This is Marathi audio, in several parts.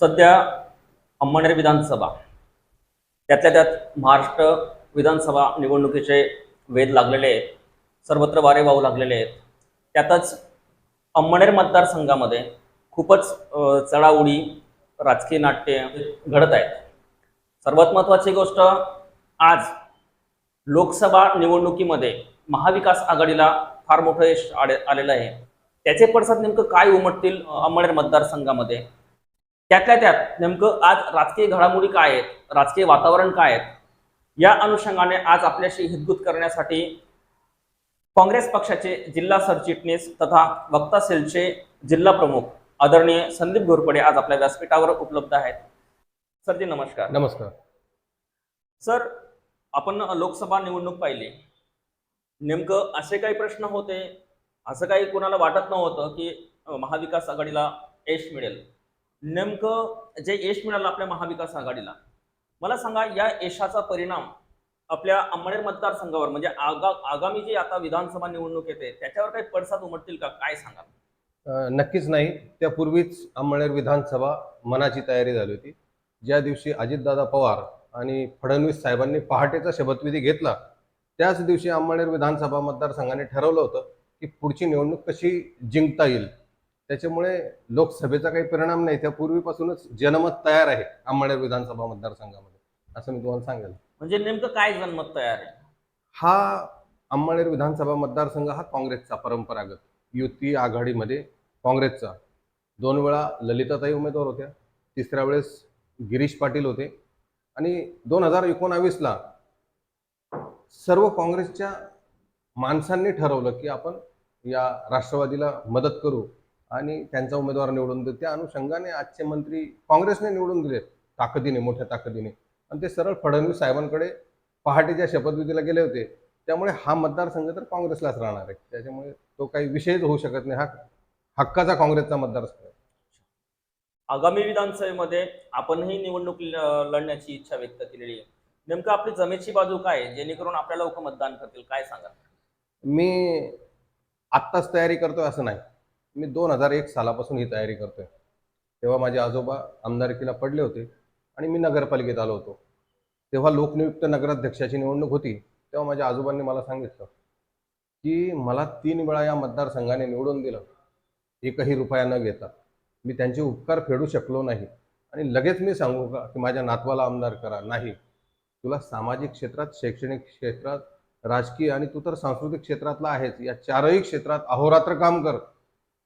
सध्या अंमळनेर विधानसभा त्यातल्या त्यात महाराष्ट्र विधानसभा निवडणुकीचे वेध लागलेले आहेत सर्वत्र वारे वाहू लागलेले आहेत. त्यातच अंमळनेर मतदारसंघामध्ये खूपच चढाउडी चढाओढी राजकीय नाट्य घडत आहेत. सर्वात महत्त्वाची गोष्ट आज लोकसभा निवडणुकीमध्ये महाविकास आघाडीला फार मोठं यश आले आलेलं आहे. त्याचे पडसाद नेमकं काय उमटतील अ, अंमळनेर मतदारसंघामध्ये? त्यातल्या त्यात नेमकं आज राजकीय घडामोडी काय आहेत? राजकीय वातावरण काय आहेत? या अनुषंगाने आज आपल्याशी हितगुत करण्यासाठी काँग्रेस पक्षाचे जिल्हा सरचिटणीस तथा वक्ता सेलचे जिल्हा प्रमुख आदरणीय संदीप घोरपडे आज आपल्या व्यासपीठावर उपलब्ध आहेत. सरजी नमस्कार. नमस्कार. सर आपण लोकसभा निवडणूक पाहिली. नेमकं असे काही प्रश्न होते असं काही कोणाला वाटत नव्हतं की महाविकास आघाडीला यश मिळेल. नेमकं जे यश मिळालं आपल्या महाविकास आघाडीला मला सांगा या यशाचा परिणाम आपल्या अंमळनेर मतदारसंघावर म्हणजे आगा आगामी जी आता विधानसभा निवडणूक येते त्याच्यावर काही पडसाद उमटतील का? काय सांगा नक्कीच नाही. त्यापूर्वीच अंमळनेर विधानसभा मनाची तयारी झाली होती. ज्या दिवशी अजितदादा पवार आणि फडणवीस साहेबांनी पहाटेचा शपथविधी घेतला त्याच दिवशी अंमळनेर विधानसभा मतदारसंघाने ठरवलं होतं की पुढची निवडणूक कशी जिंकता येईल. त्याच्यामुळे लोकसभेचा काही परिणाम नाही. त्यापूर्वीपासूनच जनमत तयार आहे अंमळनेर विधानसभा मतदारसंघामध्ये. असं मी तुम्हाला सांगेल. म्हणजे नेमकं काय जनमत तयार आहे? हा अंमळनेर विधानसभा मतदारसंघ हा काँग्रेसचा परंपरागत युती आघाडीमध्ये काँग्रेसचा. दोन वेळा ललिताताई उमेदवार होत्या. तिसऱ्या वेळेस गिरीश पाटील होते. आणि दोन हजार एकोणावीसला सर्व काँग्रेसच्या माणसांनी ठरवलं की आपण या राष्ट्रवादीला मदत करू. आणि त्यांचा उमेदवार निवडून देऊ. त्या अनुषंगाने आजचे मंत्री काँग्रेसने निवडून दिले ताकदीने मोठ्या ताकदीने. आणि ते सरळ फडणवीस साहेबांकडे पहाटेच्या शपथविधीला गेले होते. त्यामुळे हा मतदारसंघ तर काँग्रेसलाच राहणार आहे. त्याच्यामुळे तो काही विषयच होऊ शकत नाही. हा हक्काचा काँग्रेसचा मतदारसंघ आहे. आगामी विधानसभेमध्ये आपणही निवडणूक लढण्याची इच्छा व्यक्त केलेली आहे. नेमकं आपली जमेची बाजू काय जेणेकरून आपल्या लोक मतदान करतील? काय सांगा मी आत्ताच तयारी करतोय असं नाही. मी दोन हजार एक सालापासून ही तयारी करतोय. तेव्हा माझे आजोबा आमदारकीला पडले होते आणि मी नगरपालिकेत आलो होतो. तेव्हा लोकनियुक्त नगराध्यक्षाची निवडणूक होती तेव्हा माझ्या आजोबांनी मला सांगितलं की मला तीन वेळा या मतदारसंघाने निवडून दिलं. एकही रुपया न घेता. मी त्यांचे उपकार फेडू शकलो नाही. आणि लगेच मी सांगू का की माझ्या नातवाला आमदार करा. नाही. तुला सामाजिक क्षेत्रात शैक्षणिक क्षेत्रात राजकीय आणि तू तर सांस्कृतिक क्षेत्रातला आहेच या चारही क्षेत्रात अहोरात्र काम कर.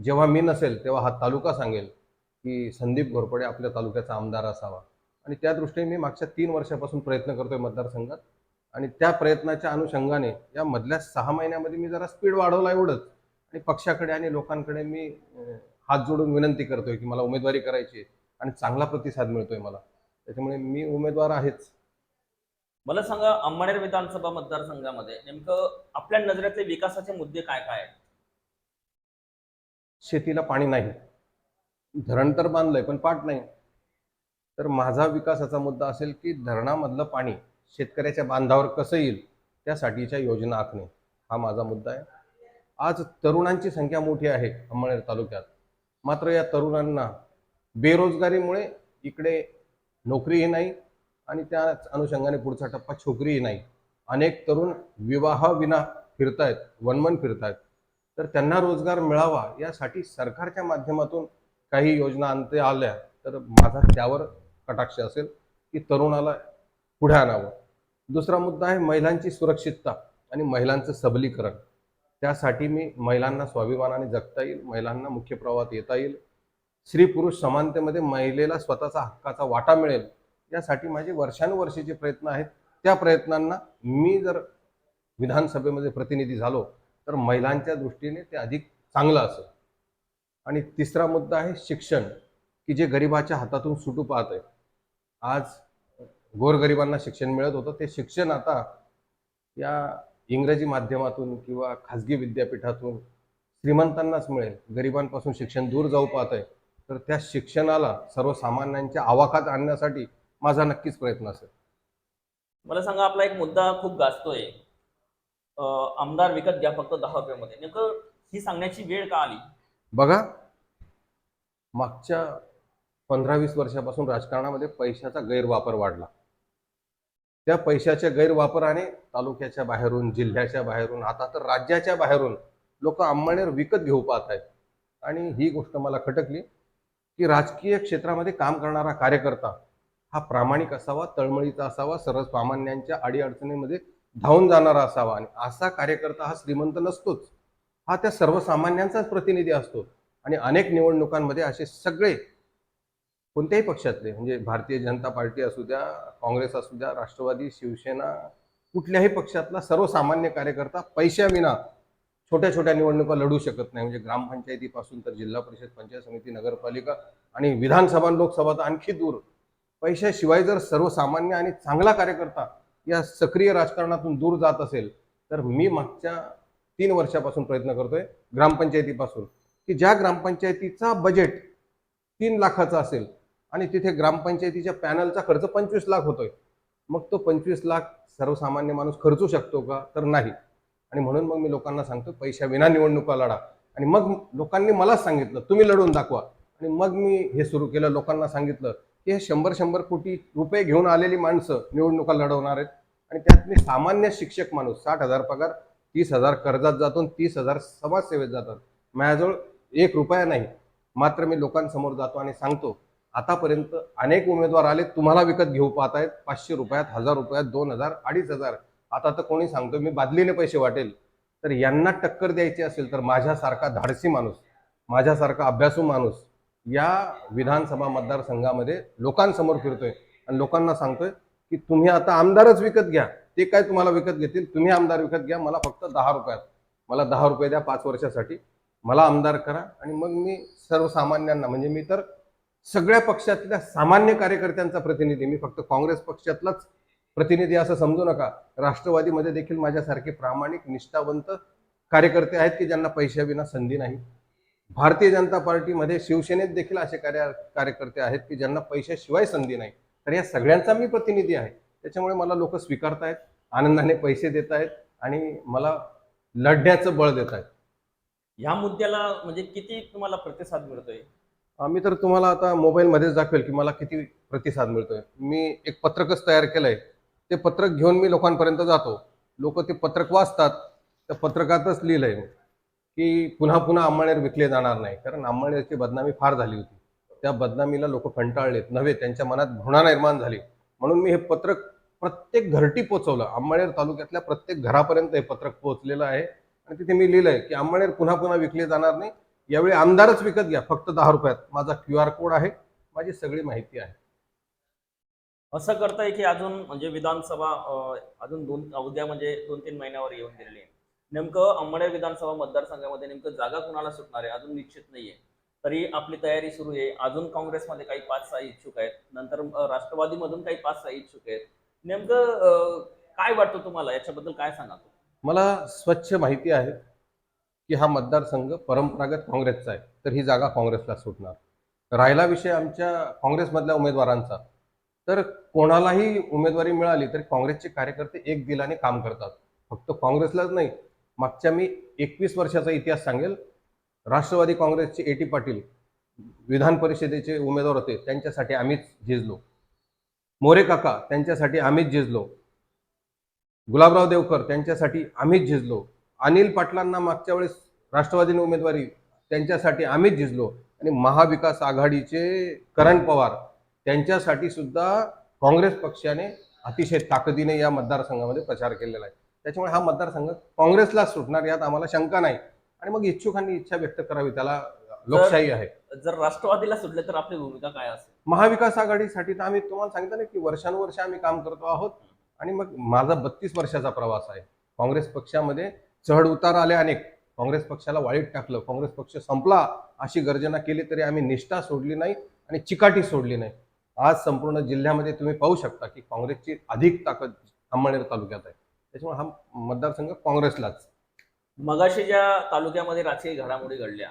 जेव्हा मी नसेल तेव्हा हा तालुका सांगेल की संदीप घोरपडे आपल्या तालुक्याचा आमदार असावा. आणि त्या दृष्टीने मी मागच्या तीन वर्षापासून प्रयत्न करतोय मतदारसंघात. आणि त्या प्रयत्नाच्या अनुषंगाने या मधल्या सहा महिन्यामध्ये मी जरा स्पीड वाढवला एवढंच. आणि पक्षाकडे आणि लोकांकडे मी हात जोडून विनंती करतोय की मला उमेदवारी करायची आणि चांगला प्रतिसाद मिळतोय मला. त्याच्यामुळे मी उमेदवार आहेच. मला सांगा अंबानेर विधानसभा मतदारसंघामध्ये नेमकं आपल्या नजरेतले विकासाचे मुद्दे काय काय आहेत? शेतीला पाणी नाही. धरण तर बांधलंय पण पाट नाही. तर माझा विकासाचा मुद्दा असेल की धरणामधलं पाणी शेतकऱ्याच्या बांधावर कसं येईल त्यासाठीच्या योजना आखणे हा माझा मुद्दा आहे. आज तरुणांची संख्या मोठी आहे अंमळनेर तालुक्यात. मात्र या तरुणांना बेरोजगारीमुळे इकडे नोकरीही नाही आणि त्याच अनुषंगाने पुढचा टप्पा छोकरीही नाही. अनेक तरुण विवाहाविना फिरतायत वनवन फिरतायत. तर त्यांना रोजगार मिळावा यासाठी सरकारच्या माध्यमातून काही योजना आणते आल्या तर माझा त्यावर कटाक्ष असेल की तरुणाला पुढे आणावं. दुसरा मुद्दा आहे महिलांची सुरक्षितता आणि महिलांचं सबलीकरण. त्यासाठी मी महिलांना स्वाभिमानाने जगता येईल महिलांना मुख्य प्रवाहात येता येईल. स्त्री पुरुष समानतेमध्ये महिलेला स्वतःचा हक्काचा वाटा मिळेल यासाठी माझे वर्षानुवर्षीचे प्रयत्न आहेत त्या प्रयत्नांना मी जर विधानसभेमध्ये प्रतिनिधी झालो तर महिलांच्या दृष्टीने ते अधिक चांगलं असेल. आणि तिसरा मुद्दा आहे शिक्षण की जे गरिबाच्या हातातून सुटू पाहत आहे आज गोरगरिबांना शिक्षण मिळत होतं. ते शिक्षण आता या इंग्रजी माध्यमातून किंवा खाजगी विद्यापीठातून श्रीमंतांनाच मिळेल. गरिबांपासून शिक्षण दूर जाऊ पाहत आहे तर त्या शिक्षणाला सर्वसामान्यांच्या आवाकात आणण्यासाठी माझा नक्कीच प्रयत्न असेल. मला सांगा आपला एक मुद्दा खूप गाजतोय. आमदार विकत घ्या फक्त दहा रुपयामध्ये. नेमकं ही सांगण्याची वेळ का आली? बघा मागच्या पंधरा वीस वर्षापासून राजकारणामध्ये पैशाचा गैरवापर वाढला. त्या पैशाच्या गैरवापराने तालुक्याच्या बाहेरून जिल्ह्याच्या बाहेरून आता तर राज्याच्या बाहेरून लोक अंमळनेर विकत घेऊ पाहत आहेत. आणि ही गोष्ट मला खटकली की राजकीय क्षेत्रामध्ये काम करणारा कार्यकर्ता हा प्रामाणिक असावा तळमळीचा असावा सर्वसामान्यांच्या अडीअडचणीमध्ये धावून जाणारा असावा आणि असा कार्यकर्ता हा श्रीमंत नसतोच. हा त्या सर्वसामान्यांचाच प्रतिनिधी असतो. आणि अनेक निवडणुकांमध्ये असे सगळे कोणत्याही पक्षातले म्हणजे भारतीय जनता पार्टी असू द्या काँग्रेस असू द्या राष्ट्रवादी शिवसेना कुठल्याही पक्षातला सर्वसामान्य कार्यकर्ता पैशाविना छोट्या छोट्या निवडणुका लढू शकत नाही. म्हणजे ग्रामपंचायतीपासून तर जिल्हा परिषद पंचायत समिती नगरपालिका आणि विधानसभा लोकसभा तर आणखी दूर. पैशाशिवाय जर सर्वसामान्य आणि चांगला कार्यकर्ता या सक्रिय राजकारणातून दूर जात असेल तर मी मागच्या तीन वर्षापासून प्रयत्न करतोय ग्रामपंचायतीपासून की ज्या ग्रामपंचायतीचा बजेट तीन लाखाचा असेल आणि तिथे ग्रामपंचायतीच्या पॅनलचा खर्च पंचवीस लाख होतोय मग तो पंचवीस लाख सर्वसामान्य माणूस खर्चू शकतो का? तर नाही. आणि म्हणून मग मी लोकांना सांगतो पैशाविना निवडणुका लढा. आणि मग लोकांनी मलाच सांगितलं तुम्ही लढवून दाखवा. आणि मग मी हे सुरू केलं लोकांना सांगितलं की हे शंभर शंभर कोटी रुपये घेऊन आलेली माणसं निवडणुका लढवणार आहेत. आणि त्यात मी सामान्य शिक्षक माणूस साठ हजार पगार तीस हजार कर्जात जातो आणि तीस हजार समाजसेवेत जातात. माझ्याजवळ एक रुपया नाही मात्र मी लोकांसमोर जातो आणि सांगतो आतापर्यंत अनेक उमेदवार आले तुम्हाला विकत घेऊ पाहतायत पाचशे रुपयात हजार रुपयात दोन हजार अडीच हजार. आता तर कोणी सांगतो मी बादलीने पैसे वाटेल. तर यांना टक्कर द्यायची असेल तर माझ्यासारखा धाडसी माणूस माझ्यासारखा अभ्यासू माणूस या विधानसभा मतदारसंघामध्ये लोकांसमोर फिरतोय आणि लोकांना सांगतोय की तुम्ही आता आमदारच विकत घ्या. ते काय तुम्हाला विकत घेतील? तुम्ही आमदार विकत घ्या. मला फक्त दहा रुपयात. मला दहा रुपये द्या पाच वर्षासाठी. मला आमदार करा आणि मग मी सर्वसामान्यांना म्हणजे मी तर सगळ्या पक्षातल्या सामान्य कार्यकर्त्यांचा प्रतिनिधी. मी फक्त काँग्रेस पक्षातलाच प्रतिनिधी असं समजू नका. राष्ट्रवादीमध्ये देखील माझ्यासारखे प्रामाणिक निष्ठावंत कार्यकर्ते आहेत की ज्यांना पैशाविना संधी नाही? भारतीय जनता पार्टीमध्ये शिवसेनेत देखील असे कार्य कार्यकर्ते आहेत की ज्यांना पैशाशिवाय संधी नाही. तर या सगळ्यांचा मी प्रतिनिधी आहे. त्याच्यामुळे मला लोक स्वीकारतायत आनंदाने पैसे देत आहेत आणि मला लढण्याचं बळ देत आहेत ह्या मुद्द्याला म्हणजे किती तुम्हाला प्रतिसाद मिळतोय? मी तर तुम्हाला आता मोबाईलमध्येच दाखवेल की मला किती प्रतिसाद मिळतोय. मी एक पत्रकच तयार केलंय. ते पत्रक घेऊन मी लोकांपर्यंत जातो. लोक ते पत्रक वाचतात. त्या पत्रकातच लिहिलंय की पुन्हा पुन्हा अंमळनेर विकले जाणार नाही. कारण अंमळनेरची बदनामी फार झाली होती. त्या बदनामीला लोक कंटाळलेत. नव्हे त्यांच्या मनात घृणा निर्माण झाली. म्हणून मी हे पत्रक प्रत्येक घरटी पोचवलं. अंमळनेर तालुक्यातल्या प्रत्येक घरापर्यंत हे पत्रक पोहोचलेलं आहे. आणि तिथे मी लिहिलंय की अंमळनेर पुन्हा पुन्हा विकले जाणार नाही. यावेळी आमदारच विकत घ्या. फक्त दहा रुपयात. माझा क्यू आर कोड आहे. माझी सगळी माहिती आहे. असं करताय की अजून म्हणजे विधानसभा अजून दोन उद्या म्हणजे दोन तीन महिन्यावर येऊन दिलेली आहे. नेमकं अंबड विधानसभा मतदारसंघामध्ये नेमकं जागा कुणाला सुटणार आहे? अजून निश्चित नाहीये. तरी आपली तयारी सुरू आहे. अजून काँग्रेसमध्ये काही पाच सहा इच्छुक आहेत. नंतर राष्ट्रवादीमधून काही पाच सहा इच्छुक आहेत. नेमकं काय वाटतं तुम्हाला? याच्याबद्दल काय सांगा मला स्वच्छ माहिती आहे की हा मतदारसंघ परंपरागत काँग्रेसचा आहे. तर ही जागा काँग्रेसला सुटणार. राहिला विषय आमच्या काँग्रेसमधल्या उमेदवारांचा. तर कोणालाही उमेदवारी मिळाली तरी काँग्रेसचे कार्यकर्ते एक दिलाने काम करतात. फक्त काँग्रेसलाच नाही मागच्या मी एकवीस वर्षाचा इतिहास सांगेल. राष्ट्रवादी काँग्रेसचे ए टी पाटील विधान परिषदेचे उमेदवार होते त्यांच्यासाठी आम्हीच झिजलो. मोरे काका त्यांच्यासाठी आम्हीच झिजलो. गुलाबराव देवकर त्यांच्यासाठी आम्हीच झिजलो. अनिल पाटलांना मागच्या वेळेस राष्ट्रवादीने उमेदवारी त्यांच्यासाठी आम्हीच झिजलो. आणि महाविकास आघाडीचे करण पवार त्यांच्यासाठी सुद्धा काँग्रेस पक्षाने अतिशय ताकदीने या मतदारसंघामध्ये प्रचार केलेला आहे. त्याच्यामुळे हा मतदारसंघ काँग्रेसला सुटणार यात आम्हाला शंका नाही. आणि मग इच्छुकांनी इच्छा व्यक्त करावी त्याला लोकशाही आहे. जर राष्ट्रवादीला सुटले तर आपली भूमिका काय असेल? महाविकास आघाडीसाठी तर आम्ही तुम्हाला सांगितलं ना की वर्षानुवर्ष आम्ही काम करतो आहोत आणि मग माझा बत्तीस वर्षाचा प्रवास आहे. काँग्रेस पक्षामध्ये चढ उतार आले अनेक. काँग्रेस पक्षाला वाईट टाकलं काँग्रेस पक्ष संपला अशी गर्जना केली तरी आम्ही निष्ठा सोडली नाही आणि चिकाटी सोडली नाही. आज संपूर्ण जिल्ह्यामध्ये तुम्ही पाहू शकता की काँग्रेसची अधिक ताकद अंमळनेर तालुक्यात आहे. त्याच्यामुळे हा मतदारसंघ काँग्रेसलाच. मगाशी ज्या तालुक्यामध्ये राजकीय घडामोडी घडल्या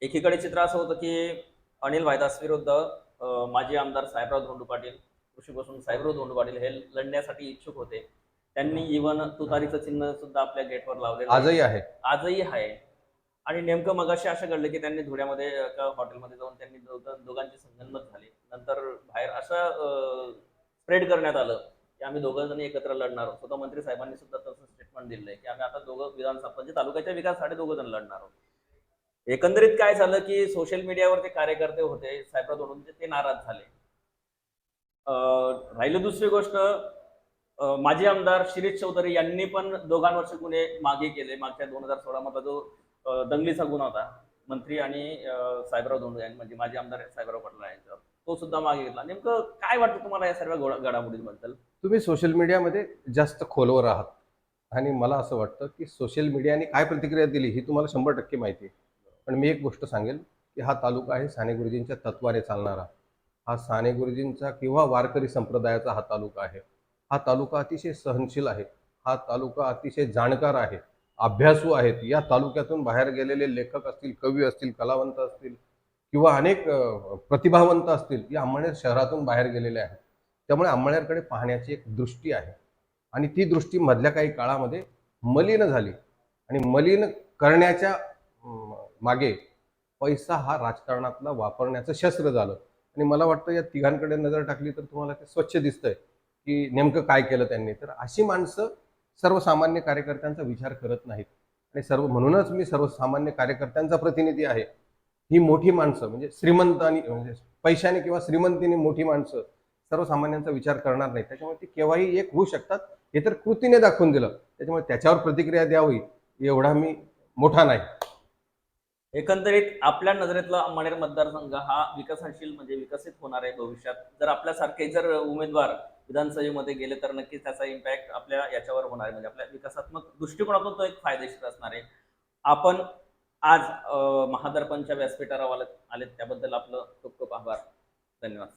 एकीकडे चित्र असं होतं की अनिल वायदास विरुद्ध माजी आमदार साहेबराव धोंडू पाटील कृषीपासून साहेबराव धोंडू पाटील हे लढण्यासाठी इच्छुक होते. त्यांनी इव्हन तुतारीचं चिन्ह सुद्धा आपल्या गेटवर लावलेलं आहे. आजही आहे. आजही आहे. आणि नेमकं मगाशी असं घडलं की त्यांनी धुळ्यामध्ये एका हॉटेलमध्ये जाऊन त्यांनी दोघं- दोघांची संगनमत झाली. नंतर बाहेर असं स्प्रेड करण्यात आलं. की आम्ही दोघं जण एकत्र लढणार आहोत. स्वतः मंत्री साहेबांनी सुद्धा तसं स्टेटमेंट दिलं आहे की आम्ही आता दोघं विधानसभा म्हणजे तालुक्याच्या विकासासाठी दोघं जण लढणार आहोत. एकंदरीत काय झालं की सोशल मीडियावर ते कार्यकर्ते होते साहेबराव धोंडूंचे म्हणजे ते नाराज झाले. राहिलं दुसरी गोष्ट माजी आमदार शिरीष चौधरी यांनी पण दोघांवरचे गुन्हे मागे केले. मागच्या दोन हजार सोळा मधला जो दंगलीचा गुन्हा होता मंत्री आणि साहेबराव धोंडू म्हणजे माजी आमदार साहेबराव पटला यांच्यावर तो सुद्धा मागे घेतला. नेमकं काय वाटतं तुम्हाला या सर्व घडामोडींबद्दल? तुम्ही सोशल मीडियामध्ये जास्त खोलवर आहात. आणि मला असं वाटतं की सोशल मीडियाने काय प्रतिक्रिया दिली ही तुम्हाला शंभर टक्के माहिती आहे. पण मी एक गोष्ट सांगेल की हा तालुका आहे साने गुरुजींच्या तत्वाने चालणारा. हा साने गुरुजींचा किंवा वारकरी संप्रदायाचा हा तालुका आहे. हा तालुका अतिशय सहनशील आहे. हा तालुका अतिशय जाणकार आहे. अभ्यासू आहेत. या तालुक्यातून बाहेर गेलेले लेखक असतील कवी असतील कलावंत असतील किंवा अनेक प्रतिभावंत असतील ती अंमळनेर शहरातून बाहेर गेलेले आहेत. त्यामुळे अंमळनेरकडे पाहण्याची एक दृष्टी आहे. आणि ती दृष्टी मधल्या काही काळामध्ये मलिन झाली. आणि मलिन करण्याच्या मागे पैसा हा राजकारणातला वापरण्याचं शस्त्र झालं. आणि मला वाटतं या तिघांकडे नजर टाकली तर तुम्हाला ते स्वच्छ दिसतंय की नेमकं काय केलं त्यांनी. तर अशी माणसं सर्वसामान्य कार्यकर्त्यांचा विचार करत नाहीत. आणि सर्व म्हणूनच मी सर्वसामान्य कार्यकर्त्यांचा प्रतिनिधी आहे. ही मोठी माणसं म्हणजे श्रीमंत आणि म्हणजे पैशाने किंवा श्रीमंतीने मोठी माणसं सर्वसामान्यांचा विचार करणार नाही त्याच्यामुळे ती केव्हाही एक होऊ शकतात. हे तर कृतीने दाखवून दिलं. त्याच्यामुळे त्याच्यावर प्रतिक्रिया द्यावी एवढा मी मोठा नाही. एकंदरीत आपल्या नजरेतला मणेर मतदारसंघ हा विकसनशील म्हणजे विकसित होणार आहे भविष्यात. जर आपल्यासारखे जर उमेदवार विधानसभेमध्ये गेले तर नक्कीच त्याचा इम्पॅक्ट आपल्या याच्यावर होणार आहे. म्हणजे आपल्या विकासात्मक दृष्टिकोनातून तो एक फायदेशीर असणार आहे. आपण आज महादर्पणच्या व्यासपीठावर आले आलेत. त्याबद्दल आपलं खूप खूप आभार. धन्यवाद.